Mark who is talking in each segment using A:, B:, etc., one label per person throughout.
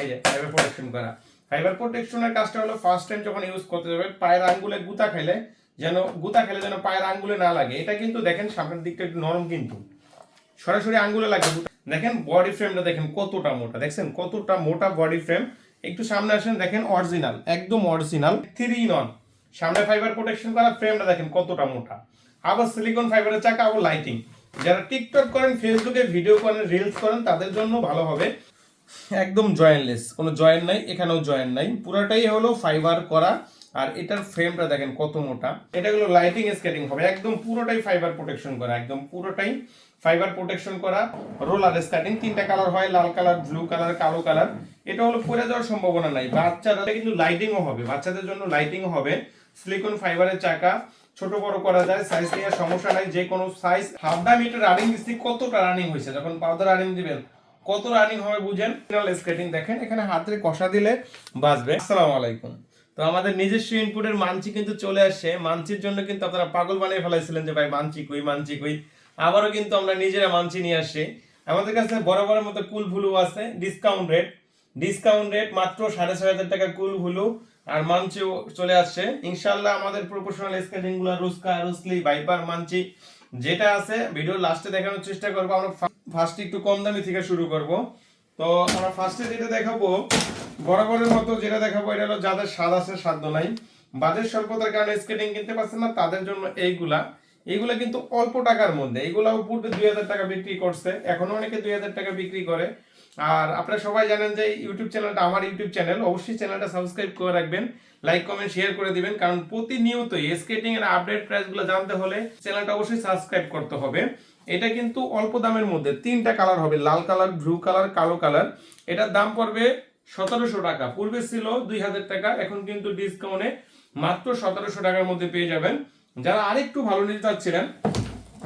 A: এই যে fibre protection করা ফাইবার প্রোটেকশনের কাজটা হলো ফার্স্ট টাইম যখন ইউজ করতে যাবে, পায়ের আঙ্গুলে গুতা খেলে যেন, গুতা খেলে যেন পায়ের আঙ্গুলে না লাগে। এটা কিন্তু দেখেন সামনের দিকটা একটু নরম কিন্তু। সরাসরি আঙ্গুলে লাগে দেখেন বডি ফ্রেমটা দেখেন কতটা মোটা। দেখছেন? কতটা মোটা বডি ফ্রেম একটু সামনে আসেন, দেখেন অরিজিনাল একদম অরিজিনাল থ্রি নন সামনে ফাইবার প্রোটেকশন করা ফ্রেমটা দেখেন কতটা মোটা। আবার সিলিকন ফাইবারের চাকা, আবার লাইটিং যারা টিকটক করেন ফেসবুকে ভিডিও করেন রিলস করেন, তাদের জন্য ভালো হবে। একদম জয়েন্টলেস কোনো জয়েন্ট নাই, এখানেও জয়েন্ট নাই। পুরোটাই হলো ফাইবার করা, আর এটার ফ্রেমটা দেখেন কত মোটা। এটা হলো লাইটিং স্কেটিং হবে, একদম পুরোটাই ফাইবার প্রোটেকশন করা, একদম পুরোটাই ফাইবার প্রোটেকশন করা রোলার স্কেটিং তিনটা কালার হয়, লাল কালার ব্লু কালার কালো কালার এটা হলো পড়ে যাওয়ার সম্ভাবনা নাই। বাচ্চারা কিন্তু লাইটিংও হবে, বাচ্চাদের জন্য লাইটিং হবে। সিলিকন ফাইবারের চাকা, ছোট বড় করা যায় সাইজ নিয়ে সমস্যা নাই যে কোনো সাইজ হাফ হাফডা মিটার রানিং দিচ্ছি কতটা রানিং হয়েছে? যখন পাউডার রানিং দিবেন কত রানিং হবে বুঝেন? ফিনাল স্কেটিং দেখেন, এখানে হাতে কষা দিলে বাজবে আসসালামু আলাইকুম। তো আমাদের নিজস্ব ইনপুটের মানচি কিন্তু চলে আসছে। মানচির জন্য কিন্তু আপনারা পাগল বানিয়ে ফেলাইছিলেন যে, ভাই, মানচি কই মানচি কই? আবারও কিন্তু আমরা নিজেরা মানচি নিয়ে আসছি। আমাদের কাছে বরাবরের মতো কুল ভুলু আছে ডিসকাউন্ট রেট ডিসকাউন্ট রেট মাত্র সাড়ে ছয় হাজার টাকা কুল ভুলু। আর মানচিও চলে আসছে। ইনশাল্লাহ আমাদের প্রফেশনাল স্কেটিংগুলো, রুস্কা, রুসলি ভাইপার মানচি, যেটা আছে ভিডিও লাস্টে দেখানোর চেষ্টা করব। আমরা ফার্স্টে একটু কম দামি থেকে শুরু করব। তো আমরা ফার্স্টে যেটা দেখাবো, বরাবরের মতো যেটা দেখাবো, এটা হলো যাদের স্বাদ আছে সাধ্য নাই। বাজেট স্বল্পতার কারণে স্কেটিং কিনতে পারছেন না, তাদের জন্য এইগুলা। এইগুলা কিন্তু অল্প টাকার মধ্যে। এইগুলা পূর্বে দুই হাজার টাকা বিক্রি করছে, এখনও অনেকে দুই হাজার টাকা বিক্রি করে। আর আপনারা সবাই জানেন যে ইউটিউব চ্যানেলটা আমার ইউটিউব চ্যানেল, অবশ্যই চ্যানেলটা সাবস্ক্রাইব করে রাখবেন, লাইক, কমেন্ট শেয়ার করে দিবেন, কারণ প্রতিনিয়ত স্কেটিং এর আপডেট প্রাইসগুলো জানতে হলে চ্যানেলটা অবশ্যই সাবস্ক্রাইব করতে হবে। এটা কিন্তু অল্প দামের মধ্যে। তিনটা কালার হবে, লাল কালার, ব্লু কালার, কালো কালার। এটার দাম পড়বে সতেরোশো টাকা। পূর্বে ছিল দুই হাজার টাকা, এখন কিন্তু ডিসকাউন্টে মাত্র সতেরোশো টাকার মধ্যে পেয়ে যাবেন। যারা আরেকটু ভালো নিতে চাচ্ছিলেন,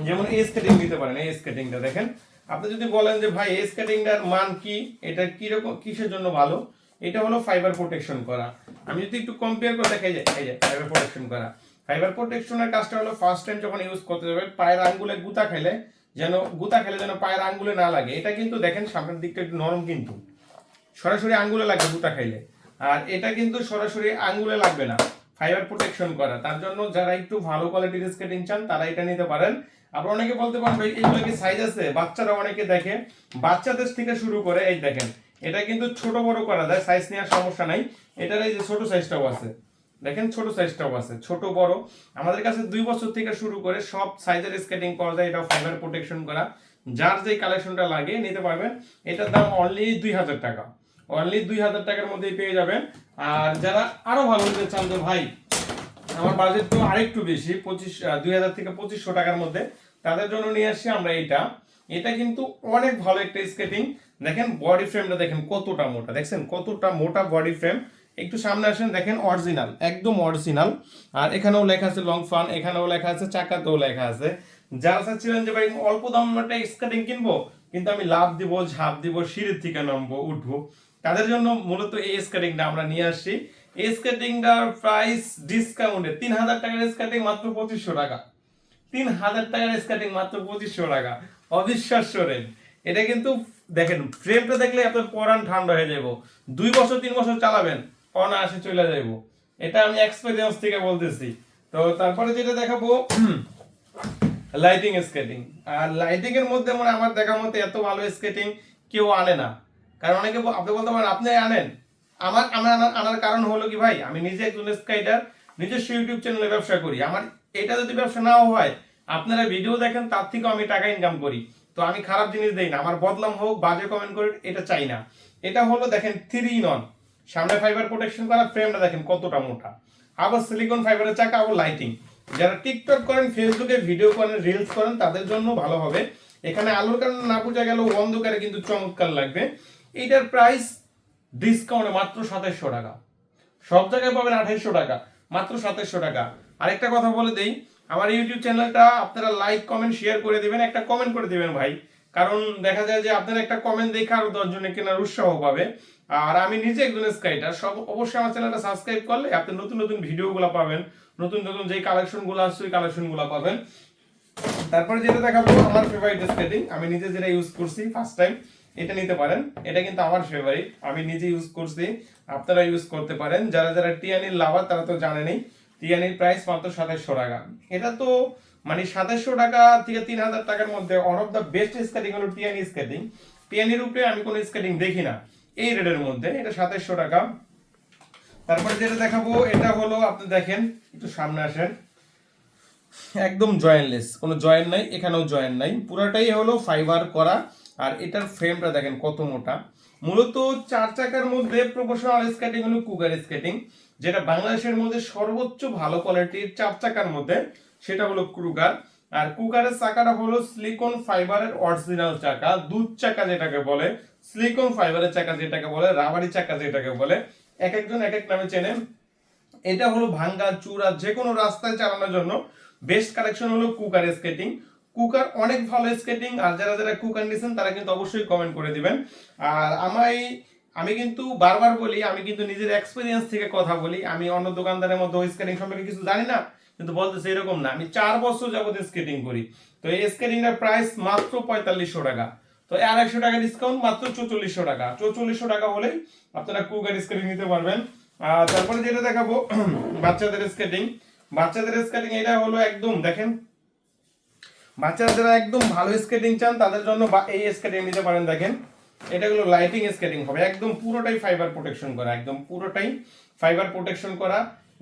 A: যেমন এই স্কেটিং নিতে পারেন, এই স্কেটিংটা দেখেন। আপনি যদি বলেন যে, ভাই, এই স্কেটিংটার মান কি? এটা কীরকম, কিসের জন্য ভালো? এটা হলো ফাইবার প্রোটেকশন করা। আমি যদি একটু কম্পেয়ার করে দেখাই যায় ফাইবার প্রোটেকশন করা। ফাইবার প্রোটেকশনের কাজটা হলো ফার্স্ট টাইম যখন ইউজ করতে যাবে, পায়ের আঙ্গুলে গুতা খেলে যেন, গুতা খেলে যেন পায়ের আঙ্গুলে না লাগে। এটা কিন্তু দেখেন সামনের দিকটা একটু নরম কিন্তু। সরাসরি আঙ্গুলে লাগবে গুতা খাইলে আর এটা কিন্তু সরাসরি আঙ্গুলে লাগবে না ফাইবার প্রোটেকশন করা। তার জন্য যারা একটু ভালো কোয়ালিটির স্কেটিং চান, তারা এটা নিতে পারেন। আবার অনেকে বলতে পারেন, ভাই, এগুলো কি সাইজ আছে? বাচ্চারা অনেকে দেখে, বাচ্চাদের থেকে শুরু করে, এই দেখেন, এটা কিন্তু ছোট বড় করা যায় সাইজ নেওয়ার সমস্যা নাই। এটার এই যে ছোট সাইজটাও আছে। দেখেন ছোট সাইজটাও আছে, ছোট, বড়। আমাদের কাছে দুই বছর থেকে শুরু করে সব সাইজের স্কেটিং পাওয়া যায় এটা ফাইবার প্রোটেকশন করা। যার যে কালেকশনটা লাগে, নিতে পারবেন। এটার দাম অনলি দুই হাজার টাকা। অনলি দুই হাজার টাকার মধ্যেই পেয়ে যাবেন। আর যারা আরও ভালো নিতে চান যে, ভাই, আমার বাজেট তো আরেকটু বেশি, পঁচিশ দুই হাজার থেকে পঁচিশশো টাকার মধ্যে, তাদের জন্য নিয়ে আসছি আমরা এটা। এটা কিন্তু অনেক ভালো একটা স্কেটিং দেখেন বডি ফ্রেমটা দেখেন কতটা মোটা। দেখছেন? কতটা মোটা বডি ফ্রেম একটু সামনে আসেন, দেখেন অরিজিনাল একদম অরিজিনাল আর এখানেও লেখা আছে লং ফান এখানেও লেখা আছে, চাকাতেও লেখা আছে। যারা চাচ্ছিলেন যে ভাই অল্প দাম একটা স্কেটিং কিনবো, কিন্তু আমি লাভ দিব, ঝাঁপ দিব, সিঁড়ির থেকে নামবো, উঠবো। তাদের জন্য মূলত এই স্কেটিংটা আমরা নিয়ে আসছি। এই স্কেটিংটার প্রাইস ডিসকাউন্টে তিন হাজার টাকার স্কেটিং মাত্র পঁচিশশো টাকা। তিন হাজার টাকার স্কেটিং মাত্র পঁচিশশো টাকা। অবিশ্বাস্য রেট। এটা কিন্তু দেখেন ফ্রেমটা দেখলে আপনার পরান ঠান্ডা হয়ে যাব দুই বছর, তিন বছর চালাবেন। অনায়াসে চলে যাইব। এটা আমি এক্সপেরিয়েন্স থেকে বলতেছি। তো তারপরে যেটা দেখাবো লাইটিং স্কেটিং আর লাইটিং এর মধ্যে মানে আমার দেখা মতো এত ভালো স্কেটিং কেউ আনে না। কারণ অনেকে আপনি বলতে পারেন, আপনি আনেন। আমার আমার আনার- কারণ হলো কি ভাই, আমি নিজে একজন স্কাইডার নিজস্ব ইউটিউব চ্যানেলে ব্যবসা করি। আমার এটা যদি ব্যবসা নাও হয়, আপনারা ভিডিও দেখেন, তার থেকেও আমি টাকা ইনকাম করি। তো আমি খারাপ জিনিস দেই না। আমার বদলাম হোক, বাজে কমেন্ট করে এটা চাই না। এটা হলো দেখেন থ্রি নন সামনে ফাইবার প্রোটেকশন করা ফ্রেমটা দেখেন কতটা মোটা। আবার সিলিকন ফাইবারের চাকা, আবার লাইটিং যারা টিকটক করেন ফেসবুকে ভিডিও করেন রিলস করেন, তাদের জন্য ভালো হবে। এখানে আলোর কারণে না বোঝা গেলেও অন্ধকারে কিন্তু চমৎকার লাগবে। এইটার প্রাইস ডিসকাউন্টে মাত্র সাতাইশশো টাকা। সব জায়গায় পাবেন আঠাইশশো টাকা, মাত্র সাতাইশশো টাকা। আরেকটা কথা বলে দেই, আমার ইউটিউব চ্যানেলটা আপনারা লাইক কমেন্ট শেয়ার করে দিবেন, একটা কমেন্ট করে দিবেন ভাই। কারণ দেখা যায় যে আপনারা একটা কমেন্ট দেখে আরও দশজনে কেনার উৎসাহ পাবে। আর আমি নিজে একজন স্কাইটার, সব অবশ্যই আমার চ্যানেলটা সাবস্ক্রাইব করলে আপনি নতুন নতুন ভিডিওগুলো পাবেন, নতুন নতুন যে কালেকশনগুলো আসছে ওই কালেকশনগুলো পাবেন। তারপরে যেটা দেখাবো, আমার ফেভারিট স্কেটিং আমি নিজে যেটা ইউজ করছি ফার্স্ট টাইম এটা নিতে পারেন। এটা কিন্তু আমার ফেভারিট আমি নিজে ইউজ করছি, আপনারা ইউজ করতে পারেন। যারা যারা টিয়ানির লাভার তারা তো জানেনই টিয়ানির প্রাইস মাত্র সাতাশশো টাকা। এটা তো মানে সাতাশশো টাকা থেকে তিন হাজার টাকার মধ্যে one of the best skating হলো টিয়ানি স্কেটিং টিয়ানির উপরে আমি কোনো স্কেটিং দেখি না। এই রেটের মধ্যে, এটা সাতাশশো টাকা। তারপরে যেটা দেখাবো, এটা হলো, আপনি দেখেন, একটু সামনে আসেন। একদম জয়েন্টলেস কোনো জয়েন্ট নাই, এখানেও জয়েন্ট নাই। পুরোটাই হলো ফাইবার করা, আর এটার ফ্রেমটা দেখেন কত মোটা। মূলত চার চাকার মধ্যে প্রফেশনাল স্কেটিং হলো কুকার স্কেটিং যেটা বাংলাদেশের মধ্যে সর্বোচ্চ ভালো কোয়ালিটির চার চাকার মধ্যে, সেটা হলো ক্রুগার আর কুকারের চাকাটা হলো সিলিকন ফাইবারের অরিজিনাল চাকা, দুধ চাকা যেটাকে বলে সিলিকন ফাইবারের চাকা যেটাকে বলে, রাবারি চাকা যেটাকে বলে এক একজন এক এক নামে চেনে। এটা হলো ভাঙ্গা, চূড়া যে কোনো রাস্তায় চালানোর জন্য। বেস্ট কালেকশন হলো কুকার স্কেটিং কুকার অনেক ভালো স্কেটিং আর যারা যারা কুকার নিছেন, তারা কিন্তু অবশ্যই কমেন্ট করে দিবেন। আর আমায়, আমি কিন্তু বারবার বলি, আমি কিন্তু নিজের এক্সপিরিয়েন্স থেকে কথা বলি। আমি অন্য দোকানদারের ওই স্কেটিং সম্পর্কে কিছু জানি না, কিন্তু বলতেছে এরকম না। আমি চার বছর যাবত স্কেটিং করি। তো এই স্কেটিংটার প্রাইস মাত্র পঁয়তাল্লিশশো টাকা। তো আড়াইশো টাকা ডিসকাউন্ট মাত্র চৌচল্লিশশো টাকা। চৌচল্লিশশো টাকা হলেই আপনারা কুকার স্কেটিং নিতে পারবেন। আর তারপরে যেটা দেখাবো, বাচ্চাদের স্কেটিং বাচ্চাদের স্কেটিং এটা হলো একদম, দেখেন, বাচ্চারা যারা একদম ভালো স্কেটিং চান, তাদের জন্য এই স্কেটিং নিতে পারেন, দেখেন। এটা হলো লাইটিং স্কেটিং হবে। একদম পুরোটাই ফাইবার প্রোটেকশন করা, একদম পুরোটাই ফাইবার প্রোটেকশন করা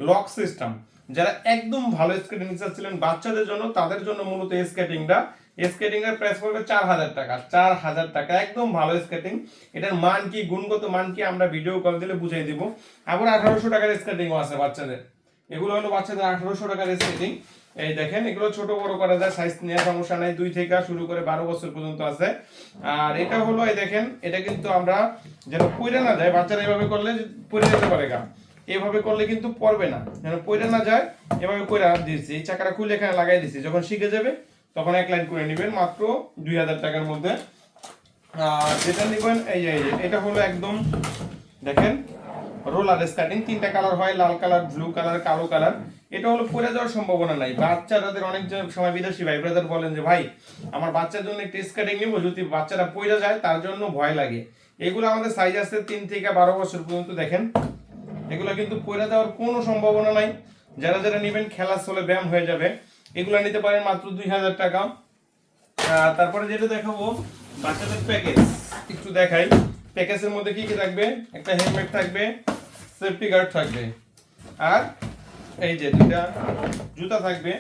A: লক সিস্টেম যারা একদম ভালো স্কেটিং চাচ্ছিলেন, বাচ্চাদের জন্য, তাদের জন্য মূলত স্কেটিংটা স্কেটিং এর প্রাইস পড়বে চার হাজার টাকা। চার হাজার টাকা, একদম ভালো স্কেটিং এটার মান কি, গুণগত মান কি, আমরা ভিডিও কল দিলে বুঝাই দিব। আবার আঠারোশো টাকার স্কেটিংও আছে বাচ্চাদের। এগুলো হলো বাচ্চাদের আঠারোশো টাকার স্কেটিং এই দেখেন, এগুলো ছোট বড় করা যায় সাইজ নিয়ে সমস্যা নাই। দুই থেকে শুরু করে বারো বছর পর্যন্ত আছে। আর এটা হলো, এই দেখেন, এটা কিন্তু আমরা যেন পইরে না যায়, বাচ্চারা এভাবে করলে পড়ে যেতে পারে গা। এভাবে করলে কিন্তু পড়বে না। যেন পড়ে না যায়, এভাবে করে দিয়েছি। এই চাকাটা খুলে এখানে লাগাই দিচ্ছি যখন শিখে যাবে তখন এক লাইন করে নেবেন মাত্র দুই হাজার টাকার মধ্যে। আর যেটা নেবেন, এই যে এটা হলো একদম, দেখেন রোলার স্কার্টিং তিনটা কালার হয়, লাল কালার ব্লু কালার কালো কালার এটা হলো পরে যাওয়ার সম্ভাবনা নাই। বাচ্চাদের অনেক সময় বিদেশি ভাই ব্রাদার বলেন যে, ভাই, আমার বাচ্চার জন্য একটা স্কার্টিং নিবো, যদি বাচ্চারা পড়ে যায়, তার জন্য ভয় লাগে। এগুলো আমাদের সাইজ আছে তিন থেকে বারো বছর পর্যন্ত, দেখেন। এগুলো কিন্তু পড়ে যাওয়ার কোনো সম্ভাবনা নাই। যারা যারা নেবেন, খেলার চলে ব্যায়াম হয়ে যাবে। এগুলো নিতে পারেন মাত্র দুই হাজার টাকা। তারপরে যেটা দেখাবো, বাচ্চাদের প্যাকেজ একটু দেখাই। প্যাকেজের মধ্যে কি কি থাকবে? একটা হেলমেট থাকবে সেফটি গার্ড থাকবে। আর এই যে দুটা জুতা থাকবে।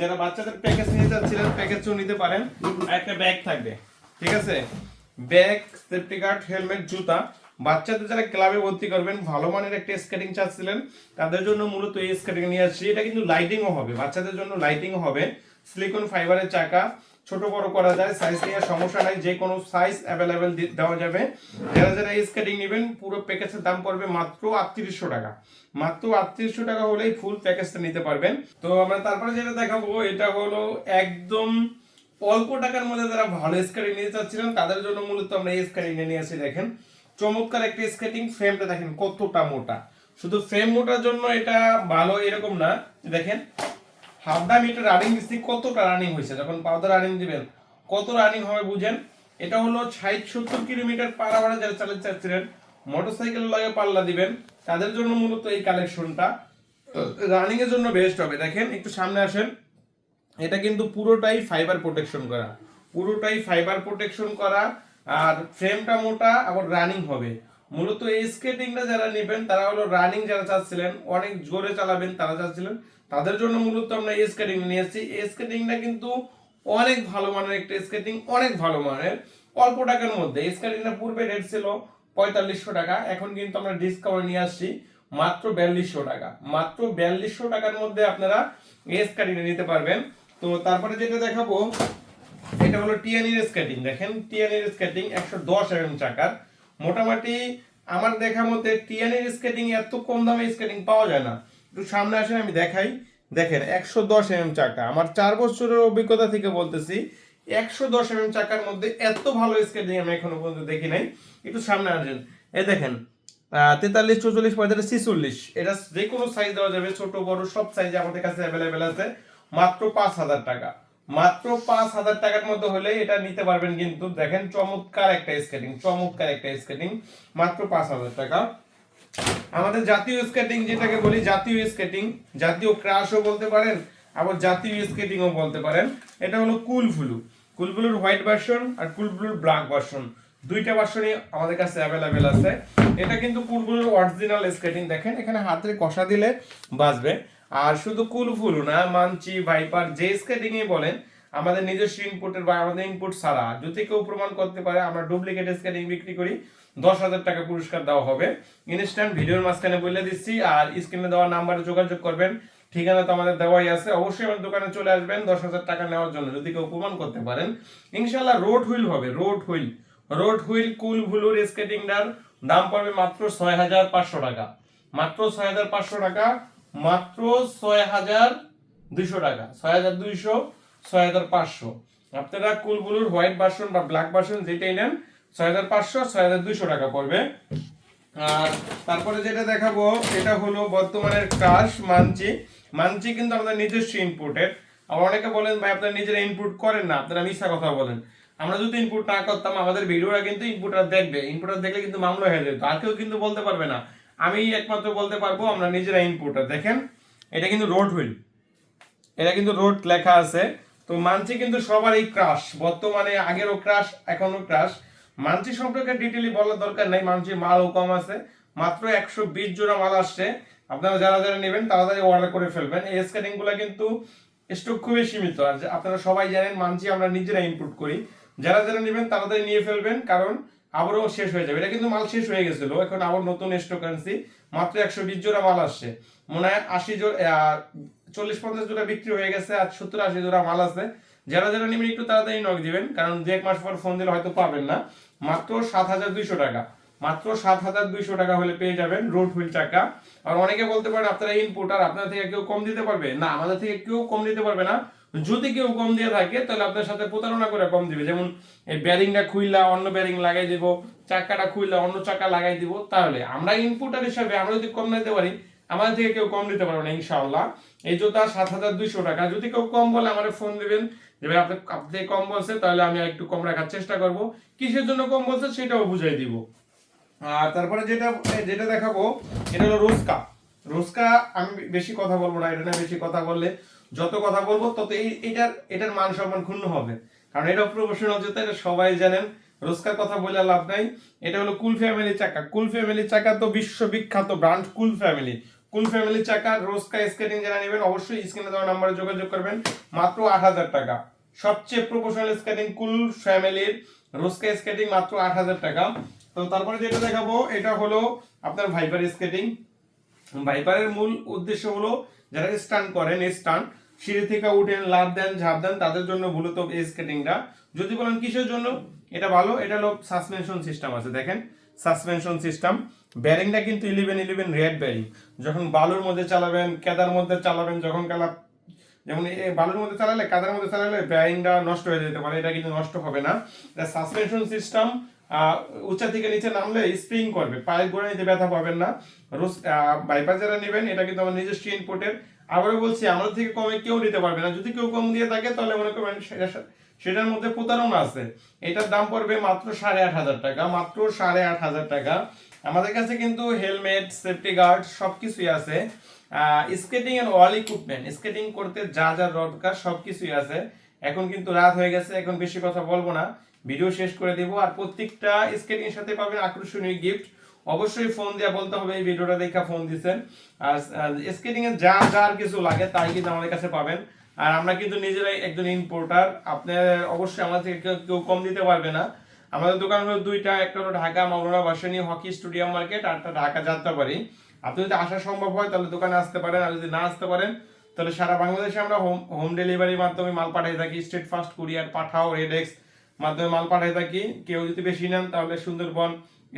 A: যারা বাচ্চাদের প্যাকেজ নিয়ে যাচ্ছিলেন প্যাকেজও নিতে পারেন। একটা ব্যাগ থাকবে। ঠিক আছে? ব্যাগ সেফটি গার্ড হেলমেট জুতা। বাচ্চাদের যারা ক্লাবে ভর্তি করবেন, ভালো মানের একটা স্কেটিং চাচ্ছিলেন তাদের জন্য মূলত এই স্কেটিং নিয়ে আসছি। এটা কিন্তু লাইটিংও হবে, বাচ্চাদের জন্য লাইটিংও হবে। সিলিকন ফাইবারের চাকা, ছোট বড় করা যায় সাইজ নিয়ে সমস্যা নাই, যে কোনো সাইজ অ্যাভেলেবেল দেওয়া যাবে। যারা যারা এই স্কেটিং নেবেন, পুরো প্যাকেজের দাম পড়বে মাত্র আটত্রিশশো টাকা। মাত্র আটত্রিশশো টাকা হলেই ফুল প্যাকেজটা নিতে পারবেন। তো আমরা তারপরে যেটা দেখাবো, এটা হলো একদম অল্প টাকার মধ্যে যারা ভালো স্কেটিং নিতে চাচ্ছিলেন, তাদের জন্য মূলত আমরা এই স্কেটিং নিয়ে আসি, দেখেন। চমৎকার একটা স্কেটিং ফ্রেমটা দেখেন, কতটা মোটা। শুধু ফ্রেম মোটার জন্য এটা ভালো এরকম না। দেখেন হাফডা মিটার রানিং দিচ্ছি কতটা রানিং হয়েছে? যখন পাউডার রানিং দিবেন, কত রানিং হবে বুঝেন? এটা হলো ষাট সত্তর কিলোমিটার পার আওয়ারে যারা চালাতে চাচ্ছিলেন মোটরসাইকেল লাগে পাল্লা দিবেন, তাদের জন্য মূলত এই কালেকশনটা রানিং এর জন্য বেস্ট হবে। দেখেন, একটু সামনে আসেন। এটা কিন্তু পুরোটাই ফাইবার প্রোটেকশন করা। পুরোটাই ফাইবার প্রোটেকশন করা। আর ফ্রেমটা মোটা, আবার রানিং হবে। মূলত এই স্কেটিংটা যারা নেবেন, তারা হলো রানিং যারা চাচ্ছিলেন, অনেক জোরে চালাবেন তারা চাচ্ছিলেন। তাদের জন্য মূলত আমরা এই স্কেটিং নিয়ে এসেছি। এই স্কেটিংটা কিন্তু অনেক ভালো মানের একটা স্কেটিং অনেক ভালো মানের। অল্প টাকার মধ্যে। এই স্কেটিংটা পূর্বে রেট ছিল পঁয়তাল্লিশশো টাকা, এখন কিন্তু আমরা ডিসকাউন্ট নিয়ে আসছি মাত্র বিয়াল্লিশশো টাকা। মাত্র বিয়াল্লিশশো টাকার মধ্যে আপনারা এই স্কেটিংটা নিতে পারবেন। তো তারপরে যেটা দেখাবো এটা হলো টিএনএর স্কেটিং। দেখেন টিএনএর স্কেটিং একশো দশ এম চাকার। মোটামুটি আমার দেখা মতে টিএনএর স্কেটিং এত কম দামে স্কেটিং পাওয়া যায় না। একটু সামনে আসেন, আমি দেখাই। দেখেন, একশো দশ এম চাকা। আমার চার বছরের অভিজ্ঞতা থেকে বলতেছি, একশো দশ এম চাকার মধ্যে এত ভালো স্কেটিং আমি এখনও পর্যন্ত দেখি নাই। একটু সামনে আসেন। এই দেখেন তেতাল্লিশ, চৌচল্লিশ, পঁয়তাল্লিশ, ছিচল্লিশ। এটা যে কোনো সাইজ দেওয়া যাবে, ছোট, বড়, সব সাইজ আমাদের কাছে অ্যাভেলেবেল আছে। মাত্র পাঁচ হাজার টাকা। মাত্র পাঁচ হাজার টাকার মধ্যে হলে এটা নিতে পারবেন কিন্তু দেখেন চমৎকার একটা স্কেটিং চমৎকার একটা স্কেটিং মাত্র পাঁচ হাজার টাকা। আমাদের জাতীয় স্কেটিং যেটাকে বলি, জাতীয় স্কেটিং জাতীয় ক্রাশও বলতে পারেন, আবার জাতীয় স্কেটিংও বলতে পারেন। এটা হলো cool blue cool white version আর কুল ব্ল্যাক ভার্সন দুইটা ভার্সনই আমাদের কাছে অ্যাভেলেবেল আছে। এটা কিন্তু কুল ফ্লুর অরিজিনাল স্কেটিং দেখেন এখানে হাতে কষা দিলে বাজবে আর শুধু কুল ফ্লু না মানচি ভাইপার যে স্কেটিং এ বলেন, আমাদের নিজস্ব ইনপুটের বা আমাদের ইনপুট ছাড়া, যদি কেউ প্রমাণ করতে পারে, আমরা ডুপ্লিকেট স্কেটিং বিক্রি করি, দশ হাজার টাকা পুরস্কার দেওয়া হবে। ইনস্ট্যান্ট ভিডিওর মাঝখানে বলে দিচ্ছি, আর স্ক্রিনে দেওয়া নাম্বারে যোগাযোগ করবেন। ঠিকানা তো আমাদের দেওয়াই আছে। অবশ্যই আমার দোকানে চলে আসবেন, দশ হাজার টাকা নেওয়ার জন্য, যদি কেউ প্রমাণ করতে পারেন। ইনশাল্লাহ রোড হুইল হবে road wheel road wheel cool ভুলুর স্কেটিংটার দাম পড়বে মাত্র ছয় হাজার পাঁচশো টাকা। মাত্র ছয় হাজার পাঁচশো টাকা মাত্র ছয় হাজার দুইশো টাকা, ছয় হাজার দুইশো, ছয় হাজার পাঁচশো। আপনারা কুলবুলুর হোয়াইট ভার্সন বা ব্ল্যাক ভার্সন যেটাই নেন, ছয় হাজার পাঁচশো, ছয় হাজার দুইশো টাকা পড়বে। আর তারপরে যেটা দেখাবো, এটা হলো বর্তমানের ক্রাশ মানচি মানচি কিন্তু আমাদের নিজস্ব ইনপুটের আবার অনেকে বলেন, ভাই, আপনারা নিজেরা ইনপুট করেন না। আপনারা মিথ্যা কথা বলেন। আমরা যদি ইনপুট না করতাম, আমাদের ভিডিওটা কিন্তু ইনপুটার দেখবে। ইনপুটার দেখলে কিন্তু মামলা হয়ে যেত। আর কেউ কিন্তু বলতে পারবে না। আমি একমাত্র বলতে পারব, আমরা নিজেরা ইনপুটার দেখেন, এটা কিন্তু রোড হুইল এটা কিন্তু রোড লেখা আছে। তো মানচি কিন্তু সবারই ক্রাশ বর্তমানে আগেরও ক্রাশ এখনও ক্রাশ মানচি সম্পর্কে ডিটেলি বলার দরকার নাই মানচি মালও কম আছে। মাত্র একশো বিশ জোড়া মাল আসছে। আপনারা যারা যারা নেবেন, তাড়াতাড়ি অর্ডার করে ফেলবেন। এই স্ক্যানিংগুলো কিন্তু স্টক খুবই সীমিত। আর আপনারা সবাই জানেন মানচি আমরা নিজেরা ইনপুট করি। যারা যারা নেবেন, তাড়াতাড়ি নিয়ে ফেলবেন। কারণ আবারও শেষ হয়ে যাবে। এটা কিন্তু মাল শেষ হয়ে গেছিল। এখন আবার নতুন স্টক মাত্র একশো বিশ জোড়া মাল আসছে। মনে হয় আশি জোড়া চল্লিশ পঞ্চাশ জোড়া বিক্রি হয়ে গেছে আর সত্তর আশি জোড়া মাল আছে। যারা যারা নেবেন একটু তাড়াতাড়ি নক দিবেন, কারণ যে এক মাস পর ফোন দিলে হয়তো পাবেন না। মাত্র সাত হাজার দুইশো টাকা। মাত্র সাত হাজার দুইশো টাকা হলে পেয়ে যাবেন রোড হুইল চাকা। আর অনেকে বলতে পারেন, আপনারা ইনপুট আর আপনার থেকে কেউ কম দিতে পারবে? না, আমাদের থেকে কেউ কম দিতে পারবে না। যদি কেউ কম দিয়ে থাকে, তাহলে আপনার সাথে প্রতারণা করে কম দিবে। যেমন এই ব্যারিংটা খুইলা, অন্য ব্যারিং লাগাই দিব, চাকাটা খুইলা, অন্য চাকা লাগাই দিব, তাহলে আমরা ইনপুটার হিসাবে আমরা যদি কম নিতে পারি, আমাদের থেকে কেউ কম দিতে পারবে না, ইনশাআল্লাহ। এই জুতা সাত হাজার দুইশো টাকা। যদি কেউ কম বলে আমার ফোন দিবেন, যে ভাই আপনি আপনি কম বলছে, তাহলে আমি একটু কম রাখার চেষ্টা করব। কিসের জন্য কম বলছে, সেটাও বুঝাই দিব। আর তারপরে যেটা যেটা দেখাবো, এটা হলো রোজকা। রোজকা আমি বেশি কথা বলব না, এটা নিয়ে বেশি কথা বললে যত কথা বলব, তত এটার এটার মান সম্মান ক্ষুণ্ণ হবে। কারণ এটা প্রফেশনাল জুতা এটা সবাই জানেন, রোজকার কথা বলে লাভ নাই। এটা হলো কুল ফ্যামিলি চাকা। কুল ফ্যামিলি চাকা তো বিশ্ববিখ্যাত brand cool family cool family চাকা, রোজকা স্কেটিং যারা নেবেন, অবশ্যই স্ক্রিনে দেওয়া নাম্বারে যোগাযোগ করবেন। মাত্র আট হাজার টাকা। সবচেয়ে প্রফেশনাল স্কেটিং কুল ফ্যামিলির রোজকা স্কেটিং মাত্র আট হাজার টাকা। তো তারপরে যেটা দেখাবো, এটা হলো আপনার ভাইপার স্কেটিং ভাইপারের মূল উদ্দেশ্য হলো, যারা স্টান্ট করেন স্টান্ট সিঁড়ি থেকে উঠেন লাভ দেন, ঝাঁপ দেন, তাদের জন্য মূলত স্কেটিংটা যদি বলেন কিসের জন্য? এটা ভালো, এটা হলো সাসপেনশন সিস্টেম আছে, দেখেন। সাসপেনশন সিস্টেম ব্যারিংটা কিন্তু ইলেভেন ইলেভেন রেড ব্যারিং যখন বালুর মধ্যে চালাবেন, কেদার মধ্যে চালাবেন, যখন কালা যেমন বালুর মধ্যে চালালে কাদার মধ্যে চালালে ব্যারিংটা নষ্ট হয়ে যেতে পারে, এটা কিন্তু নষ্ট হবে না। এটা সাসপেনশন সিস্টেম উঁচা থেকে নিচে নামলে স্প্রিং করবে। পায়ের গোড়া নিতে ব্যথা পাবেন না। রোজ বাইপাস যারা নেবেন, এটা কিন্তু আমার নিজস্ব ইনপুটের আবারও বলছি আমাদের থেকে কমে কেউ নিতে পারবে না। যদি কেউ কম দিয়ে থাকে, তাহলে মনে করবেন সেটার মধ্যে প্রতারণা আছে। এটার দাম পড়বে মাত্র সাড়ে আট হাজার টাকা, মাত্র সাড়ে আট হাজার টাকা। আমাদের কাছে কিন্তু হেলমেট সেফটি গার্ড সব কিছুই আছে স্কেটিং এর অল ইকুইপমেন্ট স্কেটিং করতে যা যা দরকার সব কিছুই আছে। এখন কিন্তু রাত হয়ে গেছে, এখন বেশি কথা বলব না। ভিডিও শেষ করে দিব। আর প্রত্যেকটা স্কেটিং এর সাথে পাবেন আকর্ষণীয় গিফট অবশ্যই ফোন দিয়ে বলতে হবে, এই ভিডিওটা দেখা ফোন দিচ্ছেন আর স্কেটিং এর যা যার কিছু লাগে, তাই কিন্তু আমাদের কাছে পাবেন। আর আমরা কিন্তু নিজেরাই একজন ইম্পোর্টার আপনার অবশ্যই আমাদের থেকে কেউ- কম দিতে পারবে না। আমাদের দোকান হলো দুইটা, একটা হলো Dhaka Maulana Bhasani hockey stadium market আর একটা ঢাকা যাত্রাবাড়ি। আপনি যদি আসা সম্ভব হয়, তাহলে দোকানে আসতে পারেন। আর যদি না আসতে পারেন, তাহলে সারা বাংলাদেশে আমরা হোম হোম ডেলিভারির মাধ্যমে মাল পাঠাই থাকি। Steadfast courier Pathao RedX মাধ্যমে মাল পাঠাই থাকি। কেউ যদি বেশি নেন, তাহলে সুন্দরবন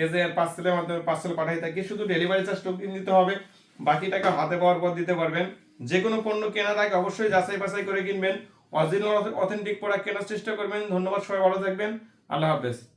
A: এজের পার্সেলের মাধ্যমে পার্সেল পাঠাই থাকি। শুধু ডেলিভারি চার্জ টোকেন দিতে হবে, বাকি টাকা হাতে পাওয়ার পর দিতে পারবেন। যে কোনো পণ্য কেনার আগে অবশ্যই যাচাই বাছাই করে কিনবেন। অরিজিনাল অথেন্টিক প্রোডাক্ট কেনার চেষ্টা করবেন। ধন্যবাদ, সবাই ভালো থাকবেন। আল্লাহ হাফেজ।